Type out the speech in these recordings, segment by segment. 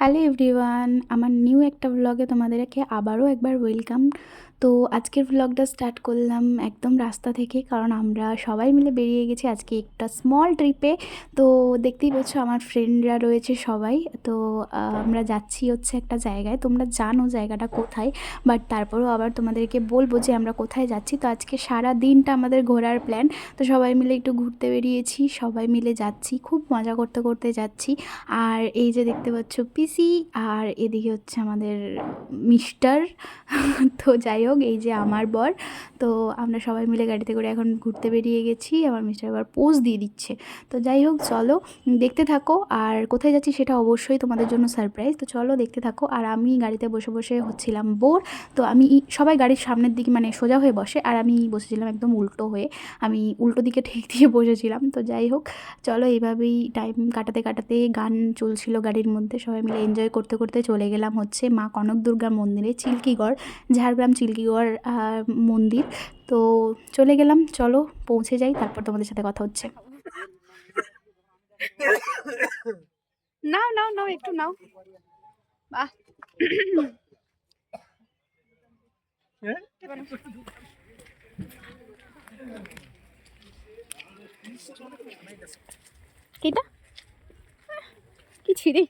Hello everyone আমার new একটা ব্লগে তোমাদেরকে আবারও একবার ওয়েলকাম তো আজকের ব্লগটা স্টার্ট করলাম একদম রাস্তা থেকে, কারণ আমরা সবাই মিলে বেরিয়ে গেছি আজকে একটা স্মল ট্রিপে তো দেখতেই পাচ্ছ আমার ফ্রেন্ডরা রয়েছে সবাই। তো আমরা যাচ্ছি হচ্ছে একটা জায়গায়। তোমরা জানো জায়গাটা কোথায় বাট তারপরেও আবার তোমাদেরকে বলব যে আমরা কোথায় যাচ্ছি। তো আজকে সারা দিনটা আমাদের ঘোরার প্ল্যান তো সবাই মিলে একটু ঘুরতে বেরিয়েছি, সবাই মিলে যাচ্ছি, খুব মজা করতে করতে যাচ্ছি। আর এই যে দেখতে পাচ্ছ পিসি আর এদিকে হচ্ছে আমাদের মিস্টার তো যাই হোক এই যে আমার বর। তো আমরা সবাই মিলে গাড়িতে করে এখন ঘুরতে বেরিয়ে গেছি। আমার মিস্টার এবার পোজ দিয়ে দিচ্ছে। তো যাই হোক, চলো দেখতে থাকো। আর কোথায় যাচ্ছি সেটা অবশ্যই তোমাদের জন্য সারপ্রাইজ তো চলো, দেখতে থাকো। আর আমি গাড়িতে বসে বসে হচ্ছিলাম বোর। তো আমি সবাই গাড়ির সামনের দিকে মানে সোজা হয়ে বসে। আর আমি বসেছিলাম একদম উল্টো হয়ে। আমি উল্টো দিকে ঠেক দিয়ে বসেছিলাম। তো যাই হোক, চলো, এইভাবেই টাইম কাটাতে কাটাতে গান চলছিল গাড়ির মধ্যে। সবাই মিলে এনজয় করতে করতে চলে গেলাম হচ্ছে মা কনক দুর্গা মন্দিরে, চিল্কিগড়, ঝাড়গ্রাম চিল্কিগড়। আহ, মন্দির। তো চলে গেলাম চলো পৌঁছে যাই তারপর তোমাদের সাথে কথা হচ্ছে। নাও নাও নাও একটু নাও। কিটা? কি ছিড়ি?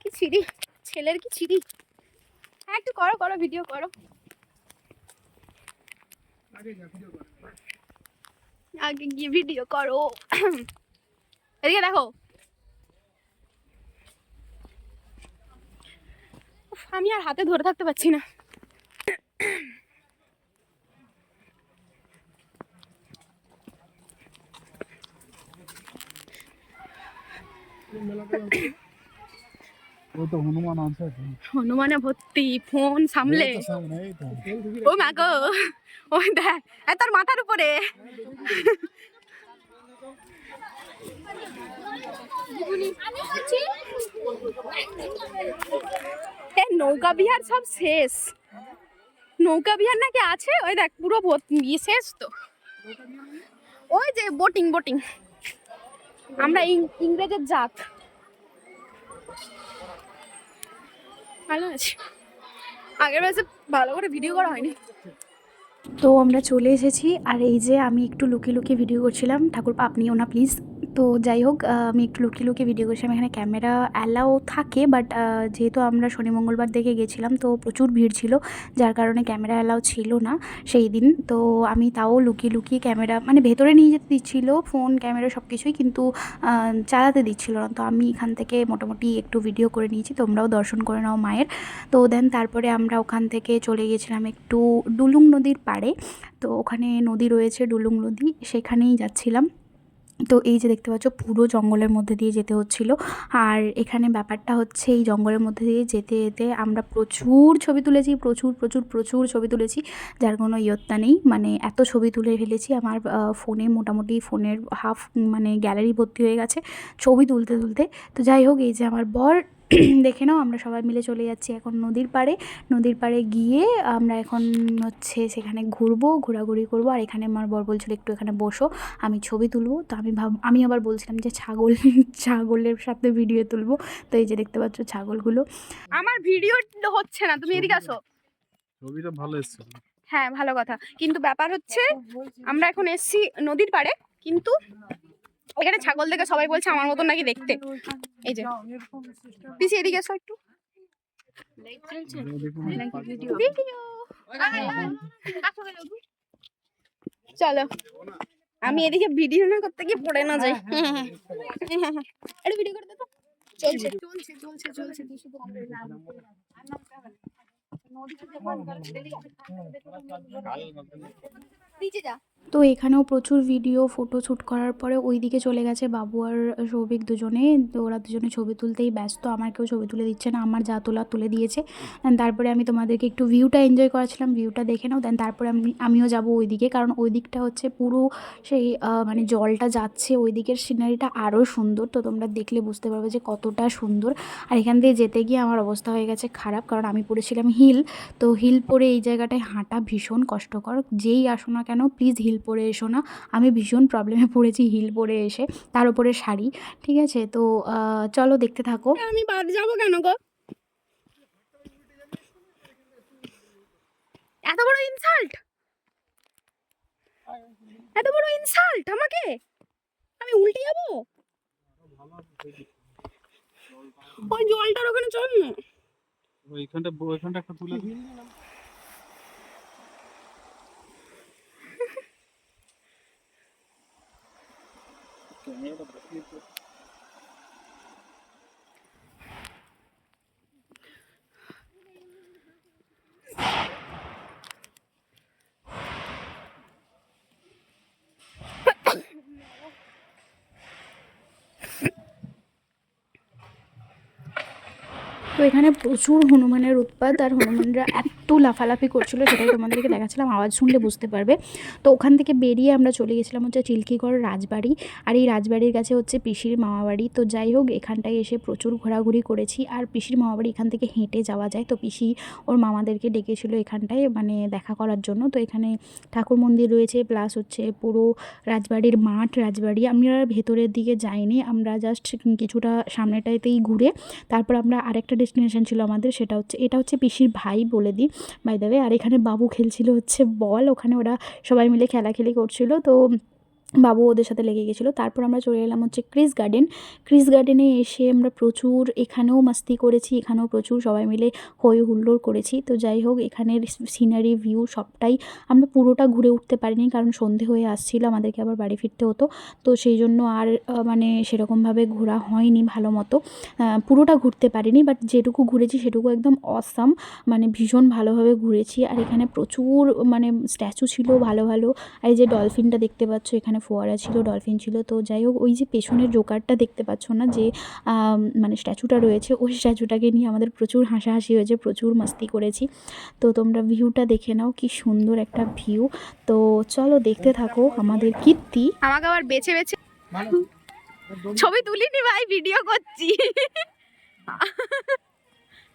কি ছিড়ি? ছেলের কি ছিড়ি? হ্যাঁ একটু করো করো ভিডিও করো। আগে গিয়ে ভিডিও করো। এদিকে দেখো। আমি আর হাতে ধরে থাকতে পারছি না। ও তো হনুমান আছে হনুমানে ভর্তি ফোন সামলে। ও মা গো ওই দেখ এ তোর মাথার উপরে। এ নৌকা বিহার সব শেষ। নৌকা বিহার নাকি আছে? ওই দেখ পুরো ইয়ে শেষ তো। ওই যে বোটিং বোটিং। আমরা ইং- ইংরেজের জাত। ভালো আছি। আগের মাসে ভালো করে ভিডিও করা হয়নি। তো আমরা চলে এসেছি, আর এই যে আমি একটু লুকিয়ে লুকিয়ে ভিডিও করছিলাম, ঠাকুর আপনিও না প্লিজ তো যাই হোক আমি একটু লুকিয়ে লুকিয়ে ভিডিও করছিলাম। এখানে ক্যামেরা অ্যালাও থাকে বাট যেহেতু আমরা শনি মঙ্গলবার দেখে গেছিলাম, তো প্রচুর ভিড় ছিল, যার কারণে ক্যামেরা অ্যালাও ছিল না সেই দিন। তো আমি তাও লুকিয়ে লুকিয়ে ক্যামেরা মানে ভেতরে নিয়ে যেতে দিচ্ছিল ফোন ক্যামেরা সব কিছুই কিন্তু চালাতে দিচ্ছিল না। তো আমি এখান থেকে মোটামুটি একটু ভিডিও করে নিয়েছি, তোমরাও দর্শন করে নাও মায়ের। তো দেন তারপরে আমরা ওখান থেকে চলে গেছিলাম একটু ডুলুং নদীর পাড়ে। তো ওখানে নদী রয়েছে, ডুলুং নদী, সেখানেই যাচ্ছিলাম। তো এই যে দেখতে পাচ্ছ, পুরো জঙ্গলের মধ্যে দিয়ে যেতে হচ্ছিল। আর এখানে ব্যাপারটা হচ্ছে, এই জঙ্গলের মধ্যে দিয়ে যেতে যেতে আমরা প্রচুর ছবি তুলেছি, প্রচুর প্রচুর প্রচুর ছবি তুলেছি, যার কোনো ইয়ত্তা নেই। মানে এত ছবি তুলে ফেলেছি, আমার ফোনে মোটামুটি ফোনের হাফ মানে গ্যালারি ভর্তি হয়ে গেছে ছবি তুলতে তুলতে। তো যাই হোক, এই যে আমার বর দেখে নাও আমরা সবাই মিলে চলে যাচ্ছি এখন নদীর পাড়ে। নদীর পাড়ে গিয়ে আমরা এখন হচ্ছে সেখানে ঘুরবো ঘোরাঘুরি করব। আর এখানে আমার বর বলছিল একটু এখানে বসো আমি ছবি তুলবো। তো আমি ভাব আমি আবার বলছিলাম যে ছাগল ছাগলের সাথে ভিডিও তুলবো। তো এই যে দেখতে পাচ্ছ ছাগলগুলো। আমার ভিডিও হচ্ছে না তুমি এদিকে আসো। ছবিটা ভালো এসেছে। হ্যাঁ ভালো কথা। কিন্তু ব্যাপার হচ্ছে আমরা এখন এসছি নদীর পাড়ে কিন্তু এখানে ছাগল দেখে সবাই বলছে আমার মতন নাকি দেখতে। এই যে। পিসি, এদিকে এসো একটু। চলো। আমি এদিকে ভিডিও না করতে গিয়ে পড়ে না যাই। ভিডিও করে দে তো চলছে। চলছে চলছে চলছে তো এখানেও প্রচুর ভিডিও ফটো শ্যুট করার পরে ওই দিকে চলে গেছে বাবু আর সৌভিক দুজনে। ওরা দুজনে ছবি তুলতেই ব্যস্ত, আমার কেউ ছবি তুলে দিচ্ছে না, আমার যা তোলা তুলে দিয়েছে। তারপরে আমি তোমাদেরকে একটু ভিউটা এনজয় করাছিলাম ভিউটা দেখে নাও দেন তারপরে আমি, আমিও যাব ওই দিকে কারণ ওই দিকটা হচ্ছে পুরো সেই মানে জলটা যাচ্ছে ওই দিকের সিনারিটা আরও সুন্দর। তো তোমরা দেখলে বুঝতে পারবে যে কতটা সুন্দর। আর এখান দিয়ে যেতে গিয়ে আমার অবস্থা হয়ে গেছে খারাপ, কারণ আমি পড়েছিলাম হিল তো হিল পরে এই জায়গাটায় হাঁটা ভীষণ কষ্টকর। যেই আসো না কেন? প্লিজ হিল পরে এসো না। আমি ভীষণ প্রবলেমে পড়েছি হিল পরে এসে। তার উপরে শাড়ি ঠিক আছে? তো চলো দেখতে থাকো। আমি বাদ যাব কেন গো? এত বড় ইনসাল্ট এত বড় ইনসাল্ট আমাকে? আমি উল্টে যাব? ওই জলটার ওখানে চল না। ওইখানটা ওইখানটা একটা তুলে দিই। 就是。তো এখানে প্রচুর হনুমানের উৎপাত আর হনুমানরা এত লাফালাফি করছিল সেটাই তোমাদেরকে দেখাচ্ছিলাম। আওয়াজ শুনলে বুঝতে পারবে। তো ওখান থেকে বেরিয়ে আমরা চলে গেছিলাম হচ্ছে চিল্কিগড় রাজবাড়ি। আর এই রাজবাড়ির কাছে হচ্ছে পিসির মামাবাড়ি। তো যাই হোক, এখানটায় এসে প্রচুর ঘোরাঘুরি করেছি। আর পিসির মামাবাড়ি এখান থেকে হেঁটে যাওয়া যায়। তো পিসি ওর মামাদেরকে ডেকেছিল এখানটায় মানে দেখা করার জন্য। তো এখানে ঠাকুর মন্দির রয়েছে প্লাস হচ্ছে পুরো রাজবাড়ির মাঠ রাজবাড়ি। আমরা ভেতরের দিকে যাইনি। আমরা জাস্ট কিছুটা সামনেটাতেই ঘুরে তারপর আমরা আরেকটা ডেস্টিনেশন ছিল আমাদের, সেটা হচ্ছে, এটা হচ্ছে পিসির ভাই বলে দিই বাই দ্য আর এখানে বাবু খেলছিল হচ্ছে বল, ওখানে ওরা সবাই মিলে খেলাখেলি করছিল। তো বাবু ওদের সাথে লেগে গেছিল। তারপর আমরা চলে এলাম হচ্ছে ক্রিস গার্ডেন ক্রিস গার্ডেনে এসে আমরা প্রচুর এখানেও মাস্তি করেছি, এখানেও প্রচুর সবাই মিলে হই হুল্লোড় করেছি। তো যাই হোক, এখানের সিনারি ভিউ সবটাই আমরা পুরোটা ঘুরে উঠতে পারিনি কারণ সন্ধে হয়ে আসছিল, আমাদেরকে আবার বাড়ি ফিরতে হতো। তো সেই জন্য আর মানে সেরকমভাবে ঘোরা হয়নি ভালো মতো। পুরোটা ঘুরতে পারিনি বাট যেটুকু ঘুরেছি সেটুকু একদম অসাম মানে ভীষণ ভালোভাবে ঘুরেছি। আর এখানে প্রচুর মানে স্ট্যাচু ছিল ভালো ভালো। আর এই যে ডলফিনটা দেখতে পাচ্ছ, এখানে ফোয়ারা ছিল, ডলফিন ছিল, তো যাই হোক, ওই যে পেছনের জোকারটা দেখতে পাচ্ছ না, যে মানে স্ট্যাচুটা রয়েছে, ওই স্ট্যাচুটাকে নিয়ে আমাদের প্রচুর হাসাহাসি হয়েছে, প্রচুর মাস্তি করেছি। তো তোমরা ভিউটা দেখে নাও, কি সুন্দর একটা ভিউ। তো চলো দেখতে থাকো আমাদের কীর্তি। আমাকে আবার বেছে বেছে ছবি তুলিনি ভাই, ভিডিও করছি।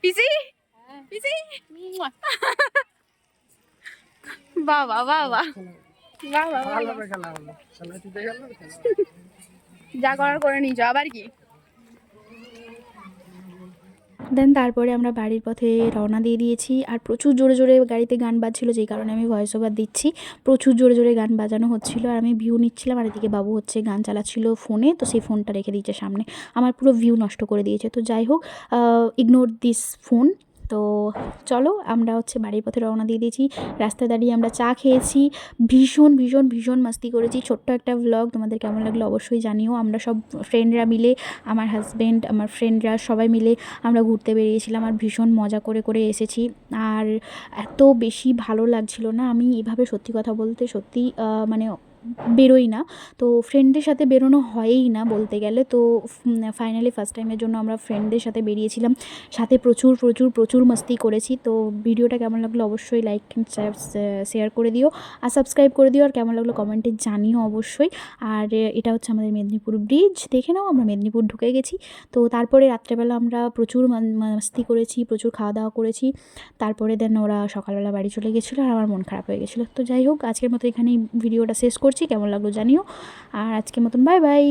পিসি পিসি। বাবা বাবা। যা করার করে নিয়েছো আবার কি? দেন তারপরে আমরা বাড়ির পথে রওনা দিয়ে দিয়েছি। আর প্রচুর জোরে জোরে গাড়িতে গান বাজছিল যেই কারণে আমি ভয়েস ওভার দিচ্ছি। প্রচুর জোরে জোরে গান বাজানো হচ্ছিল। আর আমি ভিউ নিচ্ছিলাম আর এদিকে বাবু হচ্ছে গান চালাচ্ছিল ফোনে তো সেই ফোনটা রেখে দিয়েছে সামনে। আমার পুরো ভিউ নষ্ট করে দিয়েছে। তো যাই হোক ইগনোর দিস ফোন তো চলো আমরা হচ্ছে বাড়ির পথে রওনা দিয়ে দিয়েছি। রাস্তায় দাঁড়িয়ে আমরা চা খেয়েছি। ভীষণ ভীষণ ভীষণ মাস্তি করেছি। ছোট্ট একটা ভ্লগ তোমাদের কেমন লাগল অবশ্যই জানিও। আমরা সব ফ্রেন্ডরা মিলে, আমার হাজব্যান্ড আমার ফ্রেন্ডরা সবাই মিলে আমরা ঘুরতে বেরিয়েছিলাম আর ভীষণ মজা করে করে এসেছি। আর এত বেশি ভালো লাগছিল না। আমি এভাবে সত্যি কথা বলতে সত্যি মানে বেরোই না। তো ফ্রেন্ডদের সাথে বেরোনো হয়ই না বলতে গেলে। তো ফাইনালি ফার্স্ট টাইমের জন্য আমরা ফ্রেন্ডদের সাথে বেরিয়েছিলাম। সাথে প্রচুর প্রচুর প্রচুর মস্তি করেছি। তো ভিডিওটা কেমন লাগল অবশ্যই লাইক শেয়ার করে দিও। আর সাবস্ক্রাইব করে দিও। আর কেমন লাগল কমেন্টে জানিও অবশ্যই। আর এটা হচ্ছে আমাদের মেদিনীপুর ব্রিজ দেখে নাও, আমরা মেদিনীপুর ঢুকে গেছি। তো তারপরে রাত্রেবেলা আমরা প্রচুর মস্তি করেছি, প্রচুর খাওয়া দাওয়া করেছি। তারপরে দেন ওরা সকালবেলা বাড়ি চলে গেছিল। আর আমার মন খারাপ হয়ে গেছিল। তো যাই হোক, আজকের মতো এখানেই ভিডিওটা শেষ করছি কেমন লাগল জানিও। আর আজকের মতন বাই বাই